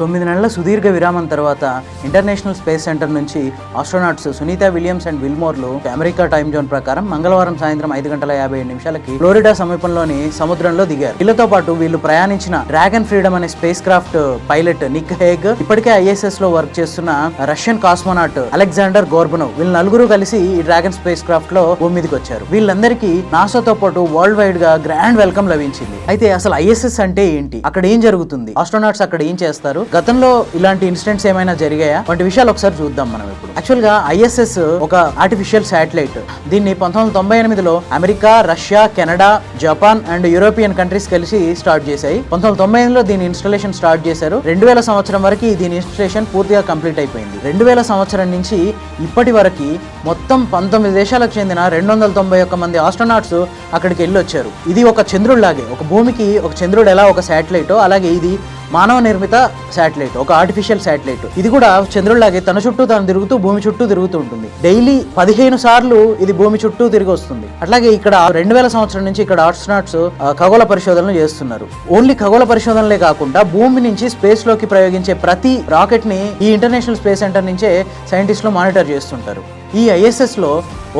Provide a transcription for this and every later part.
తొమ్మిది నెలల సుదీర్ఘ విరామం తర్వాత ఇంటర్నేషనల్ స్పేస్ సెంటర్ నుంచి ఆస్ట్రోనాట్స్ సునీత విలియమ్స్ అండ్ విల్మోర్లు అమెరికా టైం జోన్ ప్రకారం మంగళవారం సాయంత్రం ఐదు గంటల యాభై ఏడు నిమిషాలకి ఫ్లోరిడా సమీపంలోని సముద్రంలో దిగారు. వీళ్ళతో పాటు వీళ్ళు ప్రయాణించిన డ్రాగన్ ఫ్రీడమ్ అనే space craft pilot Nick Hague ఇప్పటికే ఐఎస్ఎస్లో వర్క్ చేస్తున్న రష్యన్ కాస్మోనాట్ అలెగ్జాండర్ గోర్బనో వీళ్ళు నలుగురు కలిసి ఈ డ్రాగన్ స్పేస్ క్రాఫ్ట్లో భూమి మీదకి వచ్చారు. వీళ్ళందరికీ నాసాతో పాటు వరల్డ్ వైడ్గా గ్రాండ్ వెల్కమ్ లభించింది. అయితే అసలు ఐఎస్ఎస్ అంటే ఏంటి? అక్కడ ఏం జరుగుతుంది? ఆస్ట్రోనాట్స్ అక్కడ ఏం చేస్తారు? గతంలో ఇలాంటి ఇన్సిడెంట్స్ ఏమైనా జరిగాయా? వంటి విషయాలు ఒకసారి చూద్దాం మనం ఇప్పుడు. యాక్చువల్గా ఐఎస్ఎస్ ఒక ఆర్టిఫిషియల్ శాటిలైట్ దీన్ని పంతొమ్మిది వందల తొంభై ఎనిమిదిలో America Russia Canada Japan and European countries కలిసి స్టార్ట్ చేశాయి. పంతొమ్మిది వందల తొంభై ఎనిమిదిలో దీని ఇన్స్టాలేషన్ స్టార్ట్ చేశారు. రెండు వేల సంవత్సరం వరకు దీని ఇన్స్టాలేషన్ పూర్తిగా కంప్లీట్ అయిపోయింది. రెండు వేల సంవత్సరం నుంచి ఇప్పటి వరకు మొత్తం పంతొమ్మిది దేశాలకు చెందిన రెండు వందల తొంభై ఒక్క మంది ఆస్ట్రోనాట్స్ అక్కడికి వెళ్ళి వచ్చారు ఇది ఒక చంద్రుడిలాగే ఒక భూమికి ఒక చంద్రుడు ఎలా ఒక శాటిలైటో అలాగే ఇది మానవ నిర్మిత శాటిలైట్ ఒక ఆర్టిఫిషియల్ శాటిలైట్. ఇది కూడా చంద్రుడిలాగే తన చుట్టూ తాను తిరుగుతూ భూమి చుట్టూ తిరుగుతూ ఉంటుంది. డైలీ పదిహేను సార్లు ఇది భూమి చుట్టూ తిరిగి వస్తుంది. అట్లాగే ఇక్కడ రెండు వేల సంవత్సరం నుంచి ఇక్కడ ఆస్ట్రనాట్స్ ఖగోళ పరిశోధనలు చేస్తున్నారు. ఓన్లీ ఖగోళ పరిశోధనలే కాకుండా భూమి నుంచి స్పేస్లోకి ప్రయోగించే ప్రతి రాకెట్ని ఈ ఇంటర్నేషనల్ స్పేస్ సెంటర్ నుంచే సైంటిస్టులు మానిటర్ చేస్తుంటారు. ఈ ఐఎస్ఎస్లో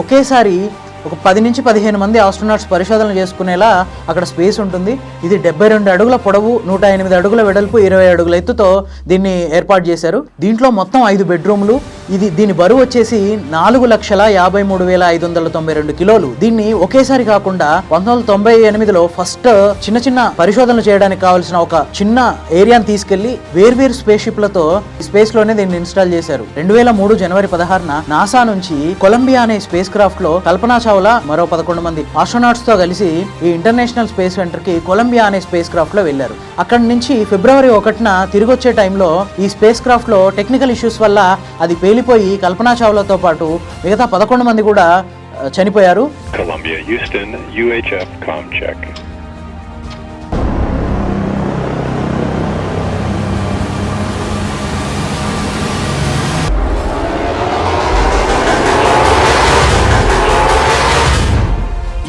ఒకేసారి ఒక పది నుంచి పదిహేను మంది ఆస్ట్రోనాట్స్ పరిశోధనలు చేసుకునేలా అక్కడ స్పేస్ ఉంటుంది. ఇది డెబ్బై రెండు అడుగుల పొడవు నూట ఎనిమిది అడుగుల వెడల్పు ఇరవై అడుగుల ఎత్తుతో దీన్ని ఏర్పాటు చేశారు. దీంట్లో మొత్తం ఐదు బెడ్రూమ్లు. ఇది దీని బరువు వచ్చేసి నాలుగు లక్షల యాభై మూడు వేల ఐదు వందల తొంభై రెండు కిలోలు. దీన్ని ఒకేసారి కాకుండా పంతొమ్మిది వందల తొంభై ఎనిమిదిలో ఫస్ట్ చిన్న చిన్న పరిశోధనలు చేయడానికి కావాల్సిన ఒక చిన్న ఏరియాని తీసుకెళ్ళి వేర్వేరు స్పేస్ షిప్లతో స్పేస్లోనే దీన్ని ఇన్స్టాల్ చేశారు. రెండు వేల మూడు జనవరి పదహారున నాసా నుంచి కొలంబియా అనే స్పేస్ క్రాఫ్ట్లో కల్పనా చావ్లా మరో పదకొండు మంది ఆస్ట్రోనాట్స్తో కలిసి ఈ ఇంటర్నేషనల్ స్పేస్ సెంటర్కి కొలంబియా అనే స్పేస్ క్రాఫ్ట్లో వెళ్ళారు అక్కడి నుంచి ఫిబ్రవరి ఒకటిన తిరిగి వచ్చే టైంలో ఈ స్పేస్ క్రాఫ్ట్లో టెక్నికల్ ఇష్యూస్ వల్ల అది పేలిపోయి కల్పనా చావ్లాతో పాటు మిగతా పదకొండు మంది కూడా చనిపోయారు.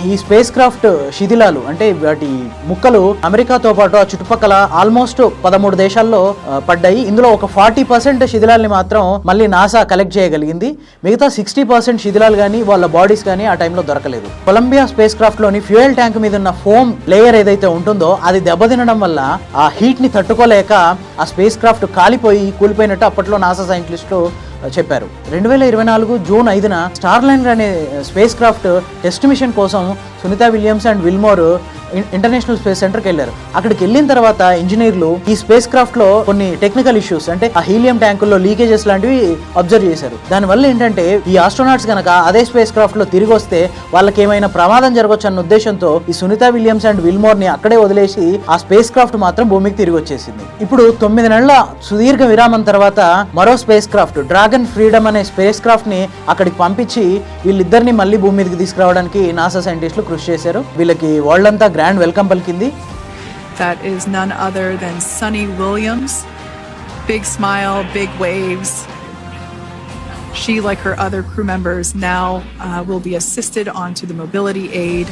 ఈ స్పేస్ క్రాఫ్ట్ శిథిలాలు అంటే వాటి ముక్కలు అమెరికాతో పాటు ఆ చుట్టుపక్కల ఆల్మోస్ట్ పదమూడు దేశాల్లో పడ్డాయి. ఇందులో ఒక ఫార్టీ పర్సెంట్ శిథిలాల్ని మాత్రం మళ్ళీ నాసా కలెక్ట్ చేయగలిగింది. మిగతా సిక్స్టీ పర్సెంట్ శిథిలాలు కానీ వాళ్ళ బాడీస్ కానీ ఆ టైంలో దొరకలేదు. కొలంబియా స్పేస్ క్రాఫ్ట్లోని ఫ్యూయల్ ట్యాంక్ మీద ఉన్న ఫోమ్ లేయర్ ఏదైతే ఉంటుందో అది దెబ్బతినడం వల్ల ఆ హీట్ని తట్టుకోలేక ఆ స్పేస్ క్రాఫ్ట్ కాలిపోయి కూలిపోయినట్టు అప్పట్లో నాసా సైంటిస్టులు చెప్పారు. రెండు వేల ఇరవై నాలుగు జూన్ ఐదున స్టార్ లైనర్ అనే స్పేస్ క్రాఫ్ట్ టెస్ట్ మిషన్ కోసం Sunita Williams and Wilmore international space సెంటర్కి వెళ్ళారు అక్కడికి వెళ్ళిన తర్వాత ఇంజనీర్లు ఈ స్పేస్ క్రాఫ్ట్లో కొన్ని టెక్నికల్ ఇష్యూస్ అంటే ఆ హీలియం ట్యాంకుల్లో లీకేజెస్ లాంటివి అబ్జర్వ్ చేశారు. దానివల్ల ఏంటంటే ఈ ఆస్ట్రోనాట్స్ కనుక అదే స్పేస్ క్రాఫ్ట్లో తిరిగి వస్తే వాళ్ళకి ఏమైనా ప్రమాదం జరగవచ్చు అన్న ఉద్దేశంతో ఈ సునీత విలియమ్స్ అండ్ విల్మోర్ని అక్కడే వదిలేసి ఆ స్పేస్ క్రాఫ్ట్ మాత్రం భూమికి తిరిగి వచ్చేసింది. ఇప్పుడు తొమ్మిది నెలల సుదీర్ఘ విరామం తర్వాత మరో స్పేస్ క్రాఫ్ట్ డ్రాగన్ ఫ్రీడమ్ అనే స్పేస్ క్రాఫ్ట్ని అక్కడికి పంపించి వీళ్ళిద్దరిని మళ్ళీ భూమి మీదకి తీసుకురావడానికి నాసా సైంటిస్టులు కృషి చేశారు. వీళ్ళకి వరల్డ్ అంతా గ్రాండ్ వెల్కమ్ పలికింది That is none other than Sunny Williams. Big smile, big waves. She, like her other crew members, now uh, will be assisted onto the mobility aid.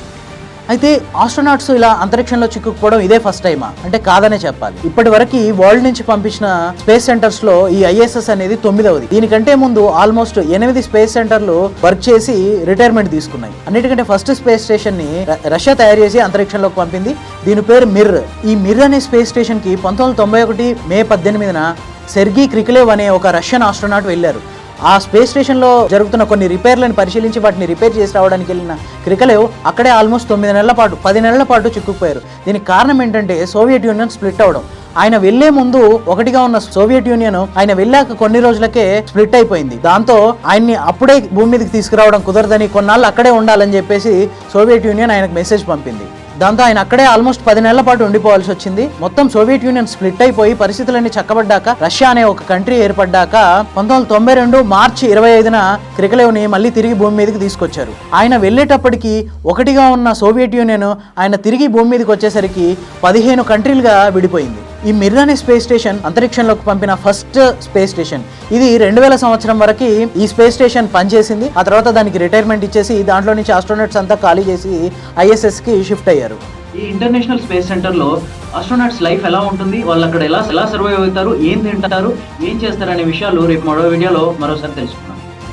అయితే ఆస్ట్రోనాట్స్ ఇలా అంతరిక్షంలో చిక్కుకుపోవడం ఇదే ఫస్ట్ టైమా అంటే కాదనే చెప్పాలి. ఇప్పటి వరకు వరల్డ్ నుంచి పంపించిన స్పేస్ సెంటర్స్లో ఈ ఐఎస్ఎస్ అనేది తొమ్మిదవది. దీనికంటే ముందు ఆల్మోస్ట్ ఎనిమిది స్పేస్ సెంటర్లు వర్క్ చేసి రిటైర్మెంట్ తీసుకున్నాయి. అన్నిటికంటే ఫస్ట్ స్పేస్ స్టేషన్ని రష్యా తయారు చేసి అంతరిక్షంలోకి పంపింది. దీని పేరు మిర్. ఈ మిర్ అనే స్పేస్ స్టేషన్కి పంతొమ్మిది వందల తొంభై ఒకటి మే పద్దెనిమిదిన సెర్గీ క్రికలేవ్ అనే ఒక రష్యన్ ఆస్ట్రోనాట్ వెళ్ళారు. ఆ స్పేస్ స్టేషన్లో జరుగుతున్న కొన్ని రిపేర్లను పరిశీలించి వాటిని రిపేర్ చేసి రావడానికి వెళ్ళిన క్రికలేవ్ అక్కడే ఆల్మోస్ట్ తొమ్మిది నెలల పాటు పది నెలల పాటు చిక్కుకుపోయారు. దీనికి కారణం ఏంటంటే సోవియట్ యూనియన్ స్ప్లిట్ అవడం. ఆయన వెళ్ళే ముందు ఒకటిగా ఉన్న సోవియట్ యూనియన్ ఆయన వెళ్ళాక కొన్ని రోజులకే స్ప్లిట్ అయిపోయింది. దాంతో ఆయన్ని అప్పుడే భూమి మీదకి తీసుకురావడం కుదరదని కొన్నాళ్ళు అక్కడే ఉండాలని చెప్పేసి సోవియట్ యూనియన్ ఆయనకు మెసేజ్ పంపింది. దాంతో ఆయన అక్కడే ఆల్మోస్ట్ పది నెలల పాటు ఉండిపోవాల్సి వచ్చింది. మొత్తం సోవియట్ యూనియన్ స్ప్లిట్ అయిపోయి పరిస్థితులన్నీ చక్కబడ్డాక రష్యా అనే ఒక కంట్రీ ఏర్పడ్డాక పంతొమ్మిది తొంభై రెండు మార్చి ఇరవై ఐదున క్రికలేవ్ని మళ్ళీ తిరిగి భూమి మీదకి తీసుకొచ్చారు. ఆయన వెళ్ళేటప్పటికి ఒకటిగా ఉన్న సోవియట్ యూనియన్ ఆయన తిరిగి భూమి మీదకి వచ్చేసరికి పదిహేను కంట్రీలుగా విడిపోయింది. ఈ మిర్ అనే స్పేస్ స్టేషన్ అంతరిక్షంలోకి పంపిన ఫస్ట్ స్పేస్ స్టేషన్. ఇది రెండు వేల సంవత్సరం వరకు ఈ స్పేస్ స్టేషన్ పనిచేసింది. ఆ తర్వాత దానికి రిటైర్మెంట్ ఇచ్చేసి దాంట్లో నుంచి ఆస్ట్రోనట్స్ అంతా ఖాళీ చేసి ఐఎస్ఎస్కి షిఫ్ట్ అయ్యారు. ఈ ఇంటర్నేషనల్ స్పేస్ సెంటర్లో ఆస్ట్రోనాట్స్ లైఫ్ ఎలా ఉంటుంది? వాళ్ళు అక్కడ ఎలా ఎలా సర్వైవ్ అవుతారు? ఏం తింటారు? ఏం చేస్తారు అనే విషయాలు రేపు మరో వీడియోలో మరోసారి తెలుసుకుందాం.